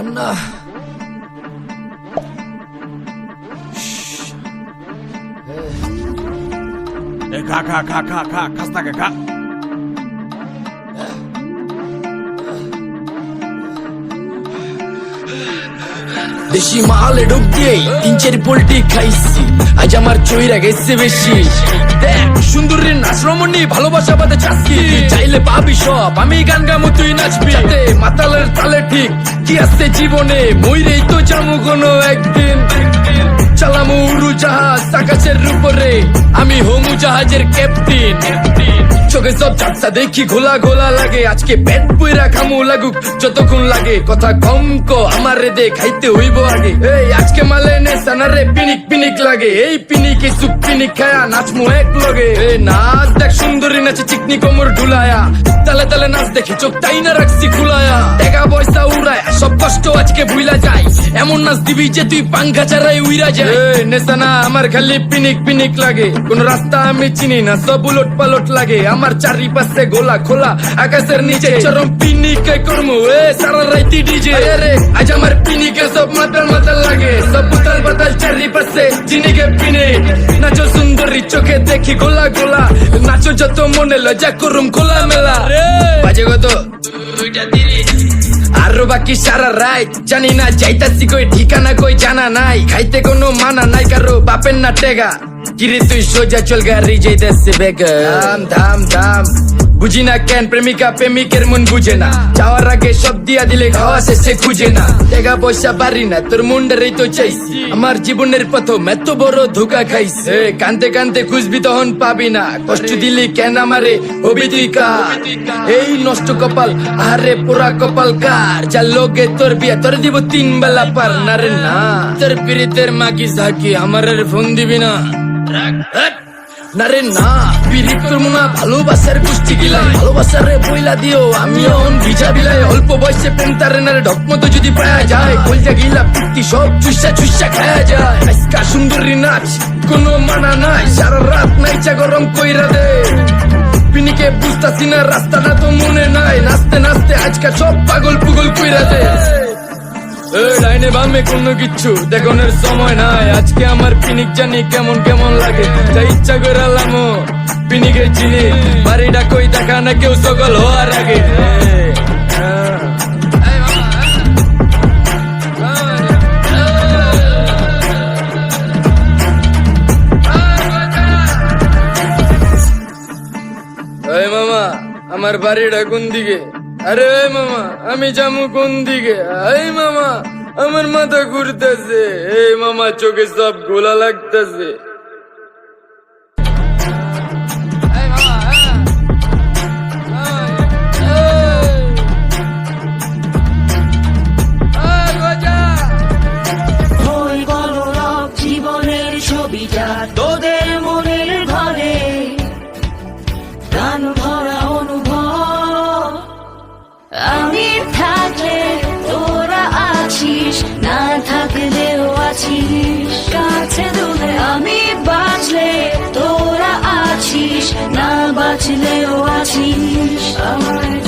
అన్నా కా కా కా కా కా కాస్తా కా দেশি মালে ডুব দিয়েই তিন চারি পোল্ট্রি খাইছি। আজ আমার চইরা গেছে বেশি। দেখ, সুন্দরীর নাচ রমণী ভালোবাসা বাদে চাচ্ছি। চাইলে পাবি সব, আমি গান গামু, তুই নাচবি। মাতালের তালে ঠিক কি আছে জীবনে, মইরেই তো জামু কোনো একদিন। চালামু উড়ু জাহাজ, আকাশের উপরে আমি হোমু জাহাজের ক্যাপ্টেন চোখে সব ঝাপসা দেখি, ঘোলা ঘোলা লাগে। আজকে পেট পুইরা খামু লাগুক, যতক্ষণ লাগে। কথা কম কো, আমার রে দে, খাইতে হইব আগে। এই, আজকে মালে পিনিক পিনিক লাগে। এই পিনিকে সুপ পিনিক খায়া নাচমু এক লগে। নাচ দেখ সুন্দরী নাচে চিকনি কোমর তালে তালে নাচ চোখ তাই না রাখছি খুলায়া। পয়সা উড়ায়, সব কষ্ট আজকে ভুলা এমন নাচ দিবি যে তুই পাঙ্খা উইরা যায়। নেশানা আমার খালি পিনিক পিনিক লাগে। কোন রাস্তা আমি চিনি না, সব উলট পালট লাগে। আমার চারিপাশে গোলা খোলা, আকাশের নিচে চরম পিনিকে করমু। এ সারা রাইতি ডিজে। আজ আমার পিনিকে সব মাতাল মাতাল লাগে। সব উতাল বাতাল চারিপাশে চিনিকে পিনে নাচো সুন্দরী চোখে দেখি গোলা গোলা। নাচো যত মনে লজা করুম খোলা মেলা। বাজে কত? দুইটা তিরিশ। আরও বাকি সারা রাত জানি না যাইতাছি কই ঠিকানা কই জানা নাই। খাইতে কোনো মানা নাই কারও বাপের না টেগা। কিরে তুই সোজা চল গাড়ি যাইতেছে বেগে। ধাম ধাম ধাম। বুঝি না কেন, প্রেমিকা, প্রেমিকের মন বুঝে না। যাওয়ার আগে সব দিয়া দিলে খাওয়া শেষে খুঁজে না। টাকা পয়সা পারি না, তোর মুন্ডারেই তো চাইছি। আমার জীবনের প্রথম এত বড় ধোকা খাইছে। কানতে কানতে খুঁজবি তখন পাবি না। কষ্ট দিলি কেন আমারে? হবি তুই কার? এই নষ্ট কপাল আরে পুরা কপাল কার? যা লোকে তোর বিয়া, তোর দিব তিন বেলা পার না। রে না তোর পিরিতের মাকি ঝাঁকি আমার ফোন দিবি না। না রে না। পিরিত করব না ভালোবাসার কুষ্টি গিলাই। ভালোবাসার রে বইলা দিও আমি অন ভিজা বিলাই। অল্প বয়সে প্রেম তারে না রে, ডকমতো যদি পাওয়া যায়। কলজা গিলা পিত্তি সব চুষা চুষা খায়া যায়। আজকা সুন্দরী নাচ, কোনো মানা নাই। সারা রাত নাইচা গরম কইরা দে। পিনিকে বুঝতাছি না, রাস্তাটা তো মনে নাই। নাচতে নাচতে আজকা সব পাগল পুগল কইরা দে। লাইনে বামে কোনো কিচ্ছু দেখনের সময় নাই। আজকে আমার পিনিক জানি কেমন কেমন লাগে। যা ইচ্ছা করে লামো পিনিকে চিনি। বাড়িটা কই দেখা না কেউ সকল হওয়ার আগে। মামা আমার বাড়িটা কোন দিকে? আরে ওই মামা, আমি যামু কোন দিকে? এই মামা, আমার মাথা ঘুরতেছে। এই মামা, চোখে সব গোলা লাগতেছে। বাঁচলেও আছিস আমার